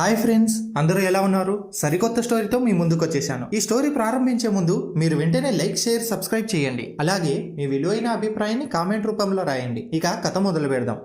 Hi friends అందరూ ఎలా ఉన్నారు? సరికొత్త స్టోరీతో మీ ముందుకు వచ్చేసాను. ఈ స్టోరీ ప్రారంభించే ముందు మీరు వెంటనే లైక్ షేర్ సబ్స్క్రైబ్ చేయండి. అలాగే మీ విలువైన అభిప్రాయాన్ని కామెంట్ రూపంలో రాయండి. ఇక కథ మొదలు పెడదాం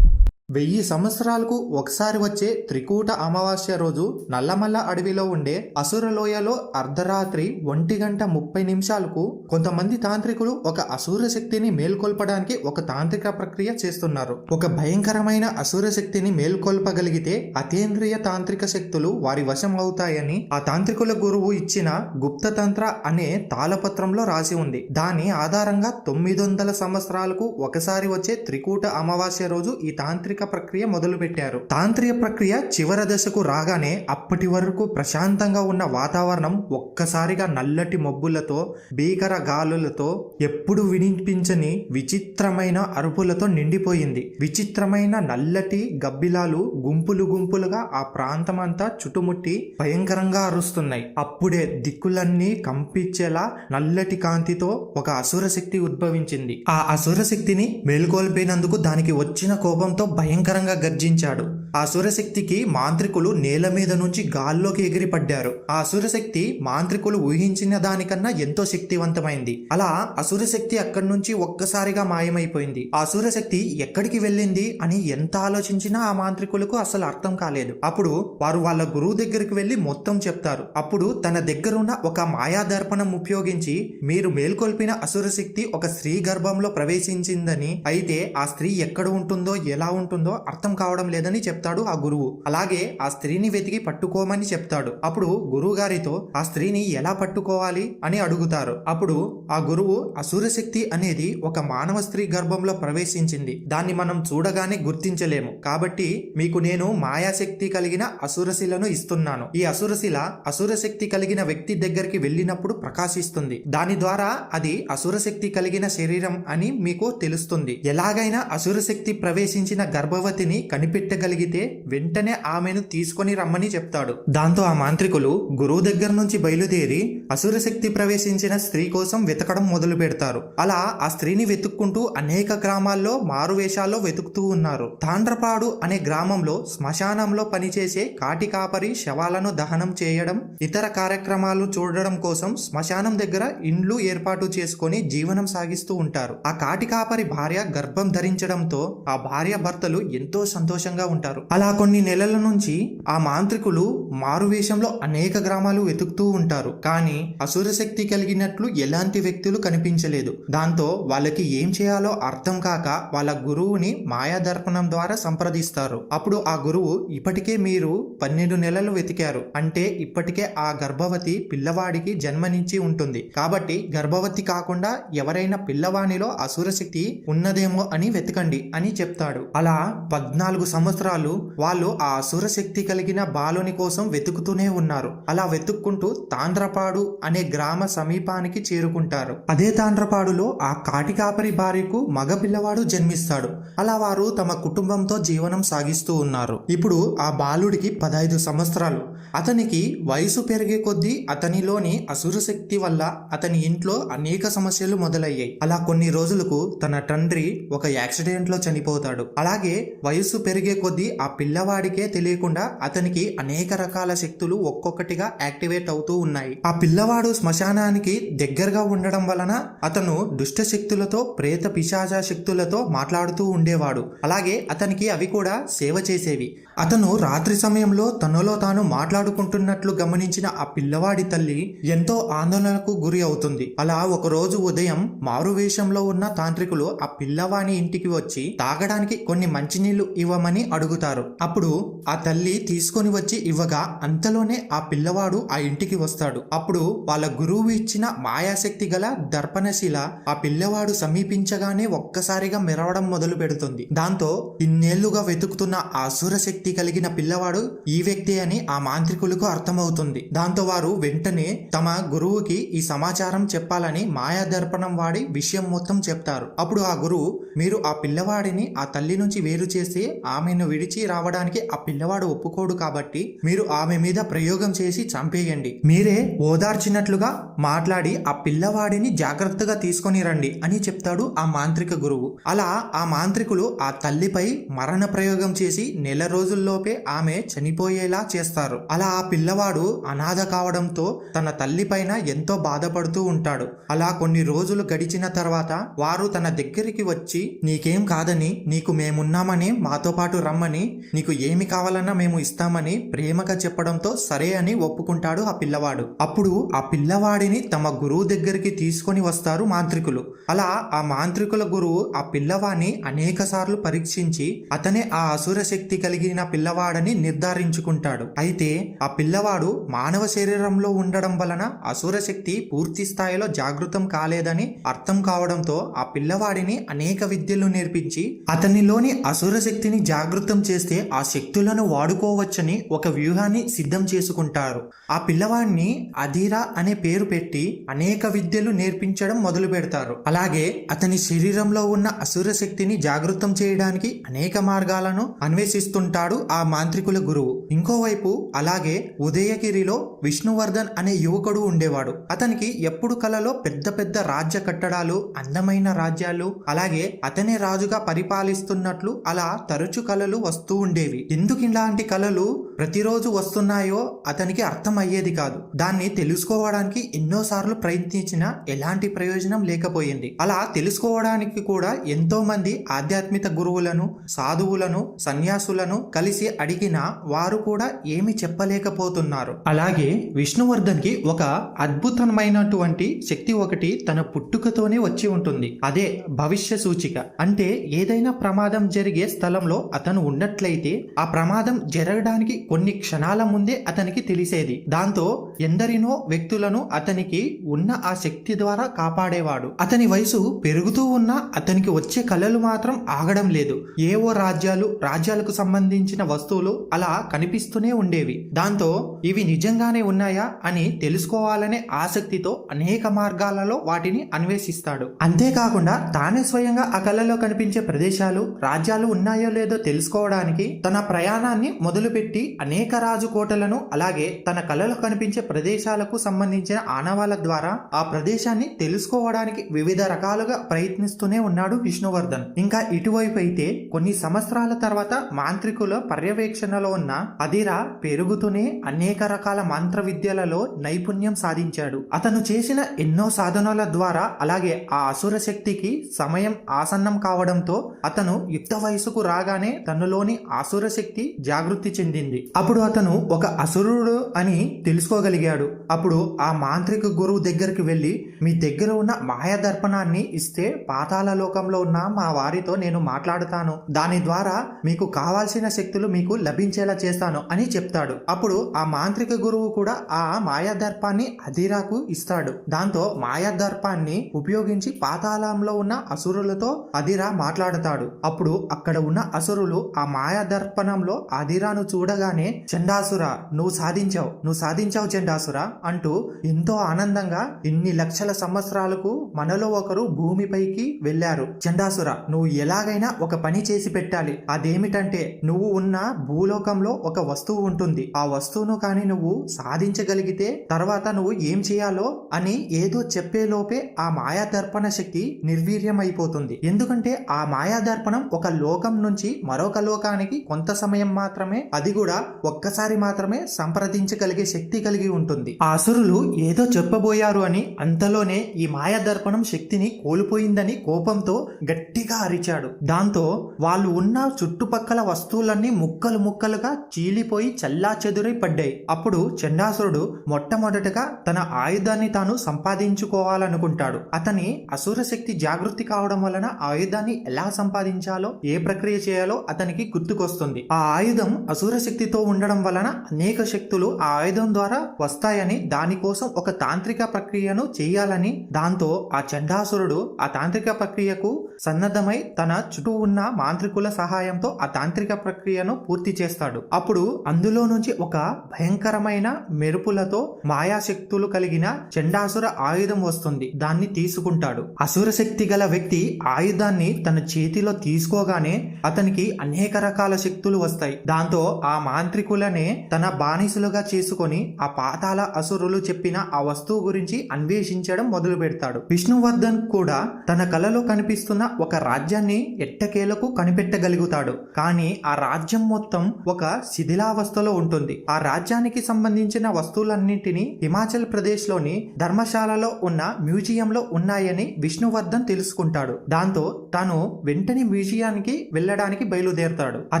వెయ్యి సంవత్సరాలకు ఒకసారి వచ్చే త్రికూట అమావాస్య రోజు నల్లమల్ల అడవిలో ఉండే అసురలోయలో అర్ధరాత్రి ఒంటి గంట ముప్పై నిమిషాలకు కొంతమంది తాంత్రికులు ఒక అసూర శక్తిని మేల్కొల్పడానికి ఒక తాంత్రిక ప్రక్రియ చేస్తున్నారు. ఒక భయంకరమైన అసూర శక్తిని మేల్కొల్పగలిగితే అతేంద్రియ తాంత్రిక శక్తులు వారి వశం అవుతాయని ఆ తాంత్రికుల గురువు ఇచ్చిన గుప్తతంత్ర అనే తాళపత్రంలో రాసి ఉంది. దాని ఆధారంగా తొమ్మిది వందల సంవత్సరాలకు ఒకసారి వచ్చే త్రికూట అమావాస్య రోజు ఈ తాంత్రిక ప్రక్రియ మొదలుపెట్టారు. తాంత్రిక ప్రక్రియ చివరి దశకు రాగానే అప్పటి వరకు ప్రశాంతంగా ఉన్న వాతావరణం ఒక్కసారిగా నల్లటి మబ్బులతో భీకర గాలులతో ఎప్పుడు వినిపించని విచిత్రమైన అరుపులతో నిండిపోయింది. విచిత్రమైన నల్లటి గబ్బిలాలు గుంపులు గుంపులుగా ఆ ప్రాంతమంతా చుట్టుముట్టి భయంకరంగా అరుస్తున్నాయి. అప్పుడే దిక్కులన్నీ కంపించేలా నల్లటి కాంతితో ఒక అసుర శక్తి ఉద్భవించింది. ఆ అసుర శక్తిని మేల్కొల్పినందుకు దానికి వచ్చిన కోపంతో భయం భయంకరంగా గర్జించాడు. అసురశక్తికి మాంత్రికులు నేల మీద నుంచి గాల్లోకి ఎగిరి పడ్డారు ఆ అసురశక్తి మాంత్రికులు ఊహించిన దానికన్నా ఎంతో శక్తివంతమైంది. అలా అసురశక్తి అక్కడి నుంచి ఒక్కసారిగా మాయమైపోయింది. ఆ అసురశక్తి ఎక్కడికి వెళ్ళింది అని ఎంత ఆలోచించినా ఆ మాంత్రికులకు అసలు అర్థం కాలేదు. అప్పుడు వారు వాళ్ళ గురువు దగ్గరికి వెళ్ళి మొత్తం చెప్తారు. అప్పుడు తన దగ్గరున్న ఒక మాయా దర్పణం ఉపయోగించి మీరు మేల్కొల్పిన అసురశక్తి ఒక స్త్రీ గర్భంలో ప్రవేశించిందని అయితే ఆ స్త్రీ ఎక్కడ ఉంటుందో ఎలా ఉంటుందో అర్థం కావడం లేదని చెప్తాడు ఆ గురువు. అలాగే ఆ స్త్రీని వెతికి పట్టుకోమని చెప్తాడు. అప్పుడు గురువు గారితో ఆ స్త్రీని ఎలా పట్టుకోవాలి అని అడుగుతారు. అప్పుడు ఆ గురువు అసురశక్తి అనేది ఒక మానవ స్త్రీ గర్భంలో ప్రవేశించింది. దాన్ని మనం చూడగానే గుర్తించలేము. కాబట్టి మీకు నేను మాయాశక్తి కలిగిన అసురశిలను ఇస్తున్నాను. ఈ అసురశిల అసురశక్తి కలిగిన వ్యక్తి దగ్గరికి వెళ్ళినప్పుడు ప్రకాశిస్తుంది. దాని ద్వారా అది అసురశక్తి కలిగిన శరీరం అని మీకు తెలుస్తుంది. ఎలాగైనా అసురశక్తి ప్రవేశించిన గర్భవతిని కనిపెట్టగలిగితే వెంటనే ఆమెను తీసుకొని రమ్మని చెప్తాడు. దాంతో ఆ మాంత్రికులు గురువు దగ్గర నుంచి బయలుదేరి అసురశక్తి ప్రవేశించిన స్త్రీ కోసం వెతకడం మొదలు పెడతారు. అలా ఆ స్త్రీని వెతుక్కుంటూ అనేక గ్రామాల్లో మారువేషాల్లో వెతుకుతూ ఉన్నారు. తాండ్రపాడు అనే గ్రామంలో శ్మశానంలో పనిచేసే కాటి కాపరి శవాలను దహనం చేయడం ఇతర కార్యక్రమాలు చూడడం కోసం శ్మశానం దగ్గర ఇండ్లు ఏర్పాటు చేసుకొని జీవనం సాగిస్తూ ఉంటారు. ఆ కాటి కాపరి భార్య గర్భం ధరించడంతో ఆ భార్య భర్తలు ఎంతో సంతోషంగా ఉంటారు. అలా కొన్ని నెలల నుంచి ఆ మాంత్రికులు మారువేషంలో అనేక గ్రామాలు వెతుకుతూ ఉంటారు. కానీ అసురశక్తి కలిగినట్లు ఎలాంటి వ్యక్తులు కనిపించలేదు. దాంతో వాళ్ళకి ఏం చేయాలో అర్థం కాక వాళ్ళ గురువుని మాయాదర్పణం ద్వారా సంప్రదిస్తారు. అప్పుడు ఆ గురువు ఇప్పటికే మీరు పన్నెండు నెలలు వెతికారు. అంటే ఇప్పటికే ఆ గర్భవతి పిల్లవాడికి జన్మనిచ్చి ఉంటుంది. కాబట్టి గర్భవతి కాకుండా ఎవరైనా పిల్లవాణిలో అసురశక్తి ఉన్నదేమో అని వెతకండి అని చెప్తాడు. అలా పద్నాలుగు సంవత్సరాలు వాళ్ళు ఆ అసురశక్తి కలిగిన బాలుని కోసం వెతుకుతూనే ఉన్నారు. అలా వెతుక్కుంటూ తాండ్రపాడు అనే గ్రామ సమీపానికి చేరుకుంటారు. అదే తాండ్రపాడులో ఆ కాటికాపరి భార్యకు మగ పిల్లవాడు జన్మిస్తాడు. అలా వారు తమ కుటుంబంతో జీవనం సాగిస్తూ ఉన్నారు. ఇప్పుడు ఆ బాలుడికి పదహైదు సంవత్సరాలు. అతనికి వయసు పెరిగే కొద్దీ అతనిలోని అసుర శక్తి వల్ల అతని ఇంట్లో అనేక సమస్యలు మొదలయ్యాయి. అలా కొన్ని రోజులకు తన తండ్రి ఒక యాక్సిడెంట్లో చనిపోతాడు. అలాగే వయసు పెరిగే కొద్దీ ఆ పిల్లవాడికే తెలియకుండా అతనికి అనేక రకాల శక్తులు ఒక్కొక్కటిగా యాక్టివేట్ అవుతూ ఉన్నాయి. ఆ పిల్లవాడు శ్మశానానికి దగ్గరగా ఉండడం వలన అతను దుష్ట శక్తులతో ప్రేత పిశాచ శక్తులతో మాట్లాడుతూ ఉండేవాడు. అలాగే అతనికి అవి కూడా సేవ చేసేవి. అతను రాత్రి సమయంలో తనలో తాను మాట్లాడుకుంటున్నట్లు గమనించిన ఆ పిల్లవాడి తల్లి ఎంతో ఆందోళనకు గురి అవుతుంది. అలా ఒక రోజు ఉదయం మారువేషంలో ఉన్న తాంత్రికులు ఆ పిల్లవాని ఇంటికి వచ్చి తాగడానికి కొన్ని మంచినీళ్ళు ఇవ్వమని అడుగుతారు. అప్పుడు ఆ తల్లి తీసుకొని వచ్చి ఇవ్వగా అంతలోనే ఆ పిల్లవాడు ఆ ఇంటికి వస్తాడు. అప్పుడు వాళ్ళ గురువు ఇచ్చిన మాయాశక్తి గల దర్పణశిల ఆ పిల్లవాడు సమీపించగానే ఒక్కసారిగా మెరవడం మొదలు పెడుతుంది. దాంతో ఇన్నేళ్ళుగా వెతుకుతున్న ఆ అసుర శక్తి కలిగిన పిల్లవాడు ఈ వ్యక్తి అని ఆ మాంత్రి తాంత్రికులకు అర్థమవుతుంది. దాంతో వారు వెంటనే తమ గురువుకి ఈ సమాచారం చెప్పాలని మాయా దర్పణం వాడి విషయం మొత్తం చెప్తారు. అప్పుడు ఆ గురువు మీరు ఆ పిల్లవాడిని ఆ తల్లి నుంచి వేరు చేసి ఆమెను విడిచి రావడానికి ఆ పిల్లవాడు ఒప్పుకోడు కాబట్టి మీరు ఆమె మీద ప్రయోగం చేసి చంపేయండి. మీరే ఓదార్చినట్లుగా మాట్లాడి ఆ పిల్లవాడిని జాగ్రత్తగా తీసుకొని రండి అని చెప్తాడు ఆ మాంత్రిక గురువు. అలా ఆ మాంత్రికులు ఆ తల్లిపై మరణ ప్రయోగం చేసి నెల రోజుల్లోపే ఆమె చనిపోయేలా చేస్తారు. అలా ఆ పిల్లవాడు అనాథ కావడంతో తన తల్లి పైన ఎంతో బాధపడుతూ ఉంటాడు. అలా కొన్ని రోజులు గడిచిన తర్వాత వారు తన దగ్గరికి వచ్చి నీకేం కాదని నీకు మేమున్నామని మాతో పాటు రమ్మని నీకు ఏమి కావాలన్నా మేము ఇస్తామని ప్రేమగా చెప్పడంతో సరే అని ఒప్పుకుంటాడు ఆ పిల్లవాడు. అప్పుడు ఆ పిల్లవాడిని తమ గురువు దగ్గరికి తీసుకొని వస్తారు మాంత్రికులు. అలా ఆ మాంత్రికుల గురువు ఆ పిల్లవాడిని అనేక సార్లు పరీక్షించి అతనే ఆ అసుర శక్తి కలిగిన పిల్లవాడని నిర్ధారించుకుంటాడు. అయితే ఆ పిల్లవాడు మానవ శరీరంలో ఉండడం వలన అసుర శక్తి పూర్తి స్థాయిలో జాగృతం కాలేదని అర్థం కావడంతో ఆ పిల్లవాడిని అనేక విద్యలు నేర్పించి అతనిలోని అసుర శక్తిని జాగృతం చేస్తే ఆ శక్తులను వాడుకోవచ్చని ఒక వ్యూహాన్ని సిద్ధం చేసుకుంటారు. ఆ పిల్లవాడిని అధీరా అనే పేరు పెట్టి అనేక విద్యలు నేర్పించడం మొదలు పెడతారు. అలాగే అతని శరీరంలో ఉన్న అసుర శక్తిని జాగృతం చేయడానికి అనేక మార్గాలను అన్వేషిస్తుంటాడు ఆ మాంత్రికుల గురువు. ఇంకోవైపు అలాగే ఉదయగిరిలో విష్ణువర్ధన్ అనే యువకుడు ఉండేవాడు. అతనికి ఎప్పుడు కలలో పెద్ద పెద్ద రాజ్య కట్టడాలు అందమైన రాజ్యాలు అలాగే అతనే రాజుగా పరిపాలిస్తున్నట్లు అలా తరచు కలలు వస్తూ ఉండేవి. ఎందుకు ఇలాంటి కలలు? ప్రతిరోజు వస్తున్నాయో అతనికి అర్థమయ్యేది కాదు. దాన్ని తెలుసుకోవడానికి ఎన్నోసార్లు ప్రయత్నించినా ఎలాంటి ప్రయోజనం లేకపోయింది. అలా తెలుసుకోవడానికి కూడా ఎంతో మంది ఆధ్యాత్మిక గురువులను సాధువులను సన్యాసులను కలిసి అడిగినా వారు కూడా ఏమి చెప్పలేకపోతున్నారు. అలాగే విష్ణువర్ధన్కి ఒక అద్భుతమైనటువంటి శక్తి ఒకటి తన పుట్టుకతోనే వచ్చి ఉంటుంది. అదే భవిష్య సూచిక. అంటే ఏదైనా ప్రమాదం జరిగే స్థలంలో అతను ఉన్నట్లయితే ఆ ప్రమాదం జరగడానికి కొన్ని క్షణాల ముందే అతనికి తెలిసేది. దాంతో ఎందరినో వ్యక్తులను అతనికి ఉన్న ఆ శక్తి ద్వారా కాపాడేవాడు. అతని వయసు పెరుగుతూ ఉన్నా అతనికి వచ్చే కళలు మాత్రం ఆగడం లేదు. ఏవో రాజ్యాలు రాజ్యాలకు సంబంధించిన వస్తువులు అలా కనిపిస్తూనే ఉండేవి. దాంతో ఇవి నిజంగానే ఉన్నాయా అని తెలుసుకోవాలనే ఆసక్తితో అనేక మార్గాలలో వాటిని అన్వేషిస్తాడు. అంతేకాకుండా తానే స్వయంగా ఆ కళలో కనిపించే ప్రదేశాలు రాజ్యాలు ఉన్నాయో లేదో తెలుసుకోవడానికి తన ప్రయాణాన్ని మొదలుపెట్టి అనేక రాజు కోటలను అలాగే తన కళలో కనిపించే ప్రదేశాలకు సంబంధించిన ఆనవాళ్ళ ద్వారా ఆ ప్రదేశాన్ని తెలుసుకోవడానికి వివిధ రకాలుగా ప్రయత్నిస్తూనే ఉన్నాడు విష్ణువర్ధన్. ఇంకా ఇటువైపు అయితే కొన్ని సంవత్సరాల తర్వాత మాంత్రికుల పర్యవేక్షణలో ఉన్న అదిరా పెరుగుతూనే అనేక రకాల మంత్ర విద్యలలో నైపుణ్యం సాధించాడు. అతను చేసిన ఎన్నో సాధనల ద్వారా అలాగే ఆ అసుర శక్తికి సమయం ఆసన్నం కావడంతో అతను యుక్త వయసుకు రాగానే తనలోని ఆసుర శక్తి జాగృతి చెందింది. అప్పుడు అతను ఒక అసురుడు అని తెలుసుకోగలిగాడు. అప్పుడు ఆ మాంత్రిక గురువు దగ్గరికి వెళ్ళి మీ దగ్గర ఉన్న మాయాదర్పణాన్ని ఇస్తే పాతాల లోకంలో ఉన్న మా వారితో నేను మాట్లాడుతాను. దాని ద్వారా మీకు కావాల్సిన శక్తులు మీకు లభించేలా చేస్తాను అని చెప్తాడు. అప్పుడు ఆ మాంత్రిక గురువు కూడా ఆ మాయాదర్పాన్ని అధీరాకు ఇస్తాడు. దాంతో మాయాదర్పాన్ని ఉపయోగించి పాతాళంలో ఉన్న అసురులతో అధిరా మాట్లాడతాడు. అప్పుడు అక్కడ ఉన్న అసురులు ఆ మాయాదర్పణంలో అధిరాను చూడగానే చండాసుర నువ్వు సాధించావు నువ్వు సాధించావు చండాసుర అంటూ ఎంతో ఆనందంగా ఇన్ని లక్షల సంవత్సరాలకు మనలో ఒకరు భూమిపైకి వెళ్ళారు. చండాసుర నువ్వు ఎలాగైనా ఒక పని చేసి పెట్టాలి. అదేమిటంటే నువ్వు ఉన్న భూలోకంలో ఒక వస్తువు ఉంటుంది. ఆ వస్తువును కానీ నువ్వు సాధించగలిగితే తర్వాత నువ్వు ఏం చేయాలో అని ఏదో చెప్పేలోపే ఆ మాయా దర్పణ శక్తి నిర్వీర్యం అయిపోతుంది ఎందుకంటే ఆ మాయా దర్పణం ఒక లోకం నుంచి మరొక లోకానికి కొంత సమయం మాత్రమే అది కూడా ఒక్కసారి మాత్రమే సంప్రదించగలిగే శక్తి కలిగి ఉంటుంది. ఆ అసురులు ఏదో చెప్పబోయారు అని అంతలోనే ఈ మాయా దర్పణం శక్తిని కోల్పోయిందని కోపంతో గట్టిగా అరిచాడు. దాంతో వాళ్ళు ఉన్న చుట్టుపక్కల వస్తువులన్నీ ముక్కలు ముక్కలుగా చీలిపోయి చల్లా చెదురై పడ్డాయి. అప్పుడు చండాసురుడు మొట్టమొదటగా తన ఆయుధాన్ని తాను సంపాదించుకోవాలనుకుంటాడు. అతని అసుర శక్తి జాగృతి కావడం వలన ఆయుధాన్ని ఎలా సంపాదించాలో ఏ ప్రక్రియ చేయాలో అతనికి గుర్తుకొస్తుంది. ఆ ఆయుధం అసుర శక్తితో శక్తితో ఉండడం వలన అనేక శక్తులు ఆ ఆయుధం ద్వారా వస్తాయని దానికోసం ఒక తాంత్రిక ప్రక్రియను చేయాలని దాంతో ఆ చండాసురుడు ఆ తాంత్రిక ప్రక్రియకు సన్నద్ధమై తన చుట్టూ ఉన్న మాంత్రికుల సహాయంతో ఆ తాంత్రిక ప్రక్రియను పూర్తి చేస్తాడు. అప్పుడు అందులో నుంచి ఒక భయంకరమైన మెరుపులతో మాయాశక్తులు కలిగిన చండాసుర ఆయుధం వస్తుంది. దాన్ని తీసుకుంటాడు. అసుర శక్తి గల వ్యక్తి ఆయుధాన్ని తన చేతిలో తీసుకోగానే అతనికి అనేక రకాల శక్తులు వస్తాయి. దాంతో ఆ మాంత్రికులనే తన బానిసులుగా చేసుకొని ఆ పాతాల అసురులు చెప్పిన ఆ వస్తువు గురించి అన్వేషించడం మొదలు పెడతాడు విష్ణువర్ధన్ కూడా తన కలలో కనిపిస్తున్న ఒక రాజ్యాన్ని ఎట్టకేలకు కనిపెట్టగలుగుతాడు. కానీ ఆ రాజ్యం మొత్తం ఒక శిథిలావస్థలో ఉంటుంది. ఆ రాజ్యానికి సంబంధించిన వస్తువులన్నింటినీ హిమాచల్ ప్రదేశ్లోని ధర్మశాలలో ఉన్న మ్యూజియంలో ఉన్నాయని విష్ణువర్ధన్ తెలుసుకుంటాడు. దాంతో తాను వెంటనే మ్యూజియానికి వెళ్ళడానికి బయలుదేరతాడు. ఆ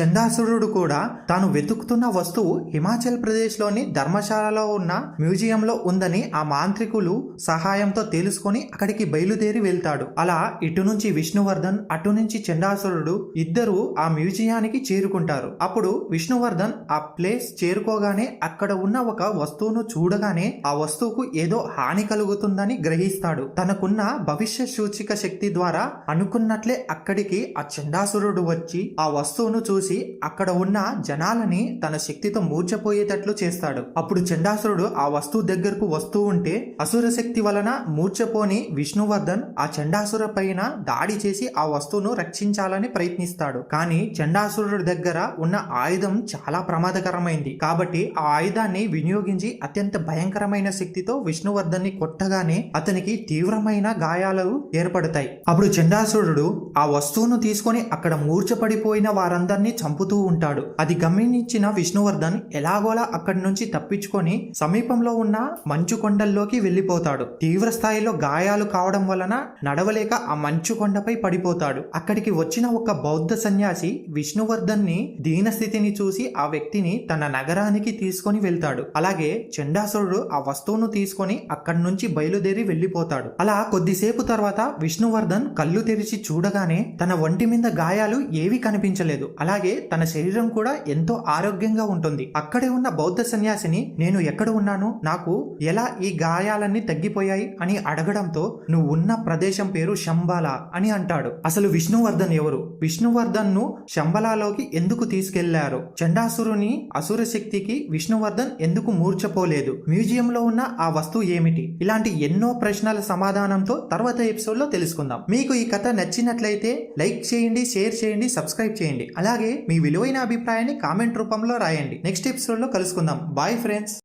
చందాసురుడు కూడా తాను వెతుకు వెతుకుతున్న వస్తువు హిమాచల్ ప్రదేశ్లోని ధర్మశాలలో ఉన్న మ్యూజియంలో ఉందని ఆ మాంత్రికులు సహాయంతో తెలుసుకొని అక్కడికి బయలుదేరి వెళ్తాడు. అలా ఇటు నుంచి విష్ణువర్ధన్ అటు నుంచి చండాసురుడు ఇద్దరు ఆ మ్యూజియానికి చేరుకుంటారు. అప్పుడు విష్ణువర్ధన్ ఆ ప్లేస్ చేరుకోగానే అక్కడ ఉన్న ఒక వస్తువును చూడగానే ఆ వస్తువుకు ఏదో హాని కలుగుతుందని గ్రహిస్తాడు. తనకున్న భవిష్య సూచిక శక్తి ద్వారా అనుకున్నట్లే అక్కడికి ఆ చండాసురుడు వచ్చి ఆ వస్తువును చూసి అక్కడ ఉన్న జనాలని తన శక్తితో మూర్చపోయేటట్లు చేస్తాడు. అప్పుడు చండాసురుడు ఆ వస్తువు దగ్గరకు వస్తూ ఉంటే అసుర శక్తి వలన మూర్చపోని విష్ణువర్ధన్ ఆ చండాసుర పైన దాడి చేసి ఆ వస్తువును రక్షించాలని ప్రయత్నిస్తాడు. కానీ చండాసురుడి దగ్గర ఉన్న ఆయుధం చాలా ప్రమాదకరమైంది. కాబట్టి ఆ ఆయుధాన్ని వినియోగించి అత్యంత భయంకరమైన శక్తితో విష్ణువర్ధన్ని కొట్టగానే అతనికి తీవ్రమైన గాయాలు ఏర్పడతాయి. అప్పుడు చండాసురుడు ఆ వస్తువును తీసుకొని అక్కడ మూర్చపడిపోయిన వారందరినీ చంపుతూ ఉంటాడు. అది గమనించి గమనించిన విష్ణువర్ధన్ ఎలాగోలా అక్కడి నుంచి తప్పించుకొని సమీపంలో ఉన్న మంచు కొండల్లోకి వెళ్ళిపోతాడు. తీవ్ర స్థాయిలో గాయాలు కావడం వలన నడవలేక ఆ మంచు కొండపై పడిపోతాడు. అక్కడికి వచ్చిన ఒక బౌద్ధ సన్యాసి విష్ణువర్ధన్ని దీనస్థితిని చూసి ఆ వ్యక్తిని తన నగరానికి తీసుకొని వెళ్తాడు. అలాగే చండాసురుడు ఆ వస్తువును తీసుకొని అక్కడి నుంచి బయలుదేరి వెళ్ళిపోతాడు. అలా కొద్దిసేపు తర్వాత విష్ణువర్ధన్ కళ్ళు తెరిచి చూడగానే తన ఒంటి మీద గాయాలు ఏవి కనిపించలేదు. అలాగే తన శరీరం కూడా ఎంతో ఆరోగ్యంగా ఉంటుంది. అక్కడే ఉన్న బౌద్ధ సన్యాసిని నేను ఎక్కడ ఉన్నాను? నాకు ఎలా ఈ గాయాలన్నీ తగ్గిపోయాయి? అని అడగడంతో నువ్వు ఉన్న ప్రదేశం పేరు శంబాల అని అంటాడు. అసలు విష్ణువర్ధన్ ఎవరు? విష్ణువర్ధన్ను శంబలాలోకి ఎందుకు తీసుకెళ్ళారు? చండాసురుని అసుర శక్తికి విష్ణువర్ధన్ ఎందుకు మూర్చపోలేదు మ్యూజియం లో ఉన్న ఆ వస్తువు ఏమిటి? ఇలాంటి ఎన్నో ప్రశ్నల సమాధానంతో తర్వాత ఎపిసోడ్లో తెలుసుకుందాం. మీకు ఈ కథ నచ్చినట్లయితే లైక్ చేయండి షేర్ చేయండి సబ్స్క్రైబ్ చేయండి. అలాగే మీ విలువైన అభిప్రాయాన్ని కామెంట్ రూపంలో రాయండి. నెక్స్ట్ ఎపిసోడ్లో కలుసుకుందాం. Bye friends.